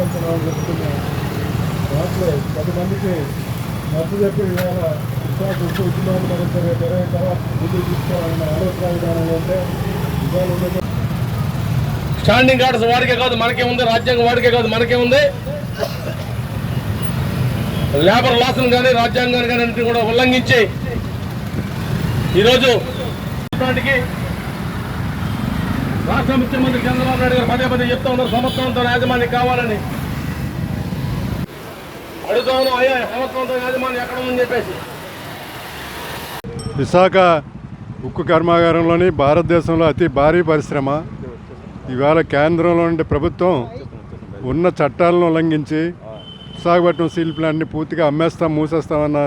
ముందుకెళ్తున్నామని చెప్తున్నా దాంట్లో పది మందికి మద్దతు చెప్పి ఇవాళ విశాఖ ఉప్పు ఉద్యమాన్ని మరింత రేపు ఇరవై తర్వాత ముందుకు తీసుకోవాలన్న ఆలోచన విధానం అంటే ఇవాళ ఉన్నటువంటి స్టాండింగ్ ఆర్డర్స్ వాడికే కాదు మనకే ఉంది రాజ్యాంగం వాడికే కాదు మనకే ఉంది. లేబర్ లాస్ను కానీ రాజ్యాంగాన్ని కానీ అన్నింటినీ కూడా ఉల్లంఘించి ఈరోజు రాష్ట్రానికి రాష్ట్ర ముఖ్యమంత్రి చంద్రబాబు నాయుడు గారు పదే పదే చెప్తా ఉన్నారు సమత్వంతో యాజమాన్యం కావాలని. అడుగుతాను అయ్యా సమత్వంతో యాజమాన్యం ఎక్కడ ఉందని చెప్పేసి. విశాఖ ఉక్కు కర్మాగారంలోని భారతదేశంలో అతి భారీ పరిశ్రమ. ఇవాళ కేంద్రంలో ఉండే ప్రభుత్వం ఉన్న చట్టాలను ఉల్లంఘించి విశాఖపట్నం స్టీల్ ప్లాంట్ని పూర్తిగా అమ్మేస్తాం మూసేస్తామన్న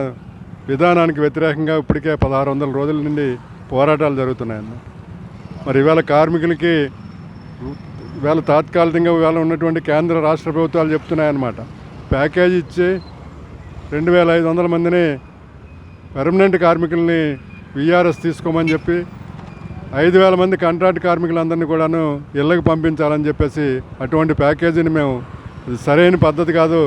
విధానానికి వ్యతిరేకంగా ఇప్పటికే పదహారు వందల రోజుల నుండి పోరాటాలు జరుగుతున్నాయన్న. మరి ఇవాళ కార్మికులకి ఇవాళ తాత్కాలికంగా ఇవాళ ఉన్నటువంటి కేంద్ర రాష్ట్ర ప్రభుత్వాలు చెప్తున్నాయన్నమాట. ప్యాకేజ్ ఇచ్చి రెండు వేల ఐదు వందల మందిని పెర్మనెంట్ కార్మికుల్ని విఆర్ఎస్ తీసుకోమని చెప్పి ఐదు వేల మంది కాంట్రాక్ట్ కార్మికులందరినీ కూడాను ఇళ్ళకి పంపించాలని చెప్పేసి అటువంటి ప్యాకేజీని మేము సరైన పద్ధతి కాదు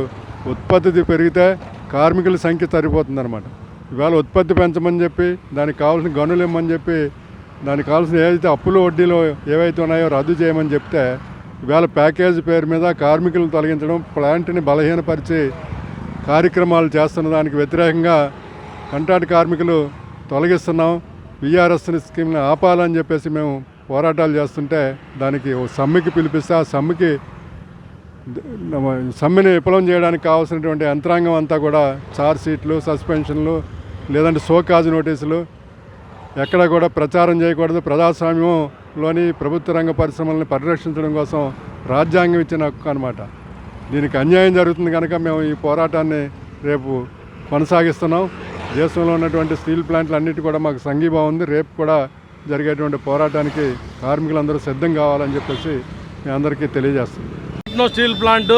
ఉత్పత్తి పెరిగితే కార్మికుల సంఖ్య సరిపోతుందన్నమాట ఇవాళ ఉత్పత్తి పెంచమని చెప్పి దానికి కావాల్సిన గనులు ఇమ్మని చెప్పి దానికి కావాల్సిన ఏదైతే అప్పులు వడ్డీలు ఏవైతే ఉన్నాయో రద్దు చేయమని చెప్తే ఇవాళ ప్యాకేజ్ పేరు మీద కార్మికులను తొలగించడం ప్లాంట్ని బలహీనపరిచి కార్యక్రమాలు చేస్తున్న దానికి వ్యతిరేకంగా కంట్రాక్ట్ కార్మికులు తొలగిస్తున్నాం. విఆర్ఎస్ స్కీమ్ని ఆపాలని చెప్పేసి మేము పోరాటాలు చేస్తుంటే దానికి ఓ సమ్మెకి పిలిపిస్తే ఆ సమ్మెకి సమ్మెని విఫలం చేయడానికి కావాల్సినటువంటి యంత్రాంగం అంతా కూడా చార్జ్ షీట్లు సస్పెన్షన్లు లేదంటే సోకాజ్ నోటీసులు ఎక్కడ కూడా ప్రచారం చేయకూడదు. ప్రజాస్వామ్యంలోని ప్రభుత్వ రంగ పరిశ్రమలను పరిరక్షించడం కోసం రాజ్యాంగం ఇచ్చిన హక్కు అనమాట దీనికి అన్యాయం జరుగుతుంది కనుక మేము ఈ పోరాటాన్ని రేపు కొనసాగిస్తున్నాం. దేశంలో ఉన్నటువంటి స్టీల్ ప్లాంట్లు అన్నిటి కూడా మాకు సంఘీభావం ఉంది. రేపు కూడా జరిగేటువంటి పోరాటానికి కార్మికులందరూ సిద్ధం కావాలని చెప్పేసి మీ అందరికీ తెలియజేస్తుంది వియట్నాం స్టీల్ ప్లాంట్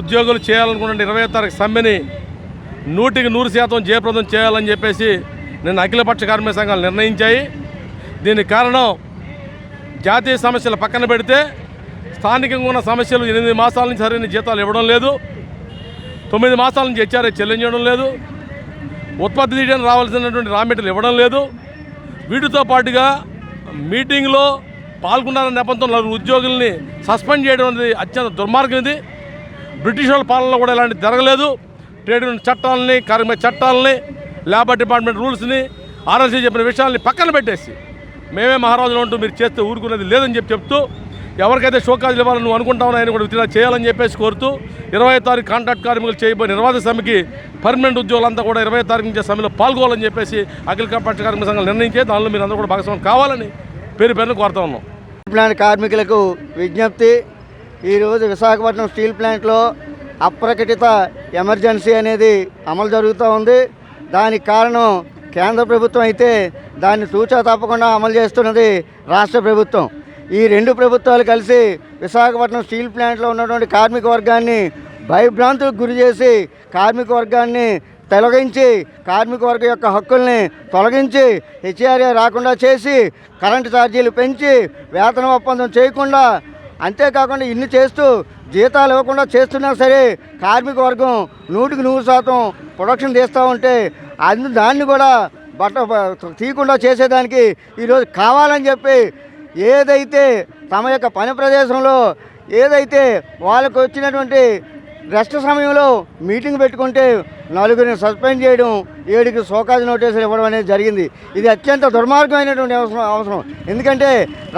ఉద్యోగులు చేయాలనుకున్న ఇరవై తారీఖు సమ్మెని నూటికి నూరు శాతం జయప్రదం చేయాలని చెప్పేసి నిన్న అఖిలపక్ష కార్మిక సంఘాలు నిర్ణయించాయి. దీనికి కారణం జాతీయ సమస్యలు పక్కన పెడితే స్థానికంగా ఉన్న సమస్యలు ఎనిమిది మాసాల నుంచి సరైన జీతాలు ఇవ్వడం లేదు. తొమ్మిది మాసాల నుంచి హెచ్ఆర్ఏ చెల్లించడం లేదు. ఉత్పత్తి చేయడానికి రావాల్సినటువంటి రా మెటీరియల్ ఇవ్వడం లేదు. వీటితో పాటుగా మీటింగ్లో పాల్గొన్నారన్న నేపథ్యంలో ఉద్యోగుల్ని సస్పెండ్ చేయడం అనేది అత్యంత దుర్మార్గం ఇది. బ్రిటిష్ వాళ్ళ పాలనలో కూడా ఇలాంటి జరగలేదు. ట్రేడ్ యూనియన్ చట్టాలని కార్మిక చట్టాలని లేబర్ డిపార్ట్మెంట్ రూల్స్ని ఆర్ఎల్సీ చెప్పిన విషయాల్ని పక్కన పెట్టేసి మేమే మహారాజులు ఉంటూ మీరు చేస్తే ఊరుకునేది లేదని చెప్పి చెప్తూ ఎవరికైతే షోకాజులు ఇవ్వాలని నువ్వు అనుకుంటావు ఆయన కూడా విత్డ్రా చేయాలని చెప్పేసి కోరుతూ ఇరవై తారీఖు కాంట్రాక్ట్ కార్మికులు చేయబోయే నిర్వాధ సమికి పర్మనెంట్ ఉద్యోగులంతా కూడా ఇరవై తారీఖు నుంచి సమ్మెలో పాల్గొవాలని చెప్పేసి అఖిల కాంట్రాక్ట్ కార్మిక సంఘాలు నిర్ణయించే దానిలో మీరు అందరూ కూడా భాగస్వామ్యం కావాలని పేరు పేరును కోరుతా ఉన్నాం. ప్లాంట్ కార్మికులకు విజ్ఞప్తి ఈరోజు విశాఖపట్నం స్టీల్ ప్లాంట్లో అప్రకటిత ఎమర్జెన్సీ అనేది అమలు జరుగుతూ ఉంది. దానికి కారణం కేంద్ర ప్రభుత్వం అయితే దాన్ని తూచా తప్పకుండా అమలు చేస్తున్నది రాష్ట్ర ప్రభుత్వం. ఈ రెండు ప్రభుత్వాలు కలిసి విశాఖపట్నం స్టీల్ ప్లాంట్లో ఉన్నటువంటి కార్మిక వర్గాన్ని భయభ్రాంతులకు గురి చేసి కార్మిక వర్గాన్ని తొలగించి కార్మిక వర్గం యొక్క హక్కుల్ని తొలగించి హెచ్ఆర్ఏ రాకుండా చేసి కరెంటు ఛార్జీలు పెంచి వేతన ఒప్పందం చేయకుండా అంతేకాకుండా ఇన్ని చేస్తూ జీతాలు ఇవ్వకుండా చేస్తున్నా సరే కార్మిక వర్గం నూటికి నూరు శాతం ప్రొడక్షన్ తీస్తూ ఉంటే అందు దాన్ని కూడా బట్ట తీయకుండా చేసేదానికి ఈరోజు కావాలని చెప్పి ఏదైతే తమ యొక్క పని ప్రదేశంలో ఏదైతే వాళ్ళకు వచ్చినటువంటి రెస్ట్ సమయంలో మీటింగ్ పెట్టుకుంటే నలుగురిని సస్పెండ్ చేయడం ఏడుకి సోకాజ్ నోటీసులు ఇవ్వడం అనేది జరిగింది. ఇది అత్యంత దుర్మార్గమైనటువంటి అవసరం అవసరం. ఎందుకంటే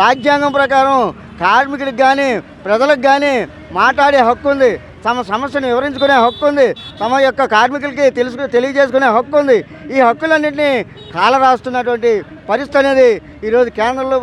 రాజ్యాంగం ప్రకారం కార్మికులకు కానీ ప్రజలకు కానీ మాట్లాడే హక్కు ఉంది. తమ సమస్యను వివరించుకునే హక్కు ఉంది. తమ యొక్క కార్మికులకి తెలుసు తెలియజేసుకునే హక్కు ఉంది. ఈ హక్కులన్నింటినీ కాలరాస్తున్నటువంటి పరిస్థితి అనేది ఈరోజు కేంద్రంలో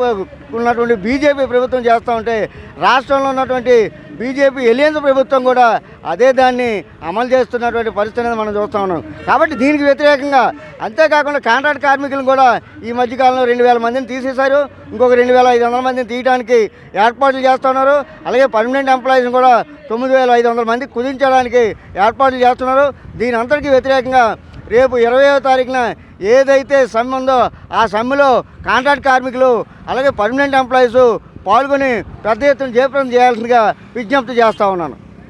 ఉన్నటువంటి బీజేపీ ప్రభుత్వం చేస్తూ ఉంటే రాష్ట్రంలో ఉన్నటువంటి బీజేపీ ఎలియన్స్ ప్రభుత్వం కూడా అదే దాన్ని అమలు చేస్తున్నటువంటి పరిస్థితి అనేది మనం చూస్తూ ఉన్నాం. కాబట్టి దీనికి వ్యతిరేకంగా అంతేకాకుండా కాంట్రాక్ట్ కార్మికులను కూడా ఈ మధ్యకాలంలో రెండు వేల మందిని తీసేశారు. ఇంకొక రెండు వేల ఐదు వందల మందిని తీయడానికి ఏర్పాట్లు చేస్తున్నారు అలాగే పర్మనెంట్ ఎంప్లాయీస్ని కూడా తొమ్మిది వేల ఐదు వందల మంది కుదించడానికి ఏర్పాట్లు చేస్తున్నారు. దీని అంతటికీ వ్యతిరేకంగా రేపు ఇరవయో తారీఖున ఏదైతే సమ్మె ఉందో ఆ సమ్మెలో కాంట్రాక్ట్ కార్మికులు అలాగే పర్మనెంట్ ఎంప్లాయీస్ పాల్గొని పెద్ద ఎత్తున జయప్రదం చేయాల్సిందిగా విజ్ఞప్తి చేస్తూ ఉన్నాను.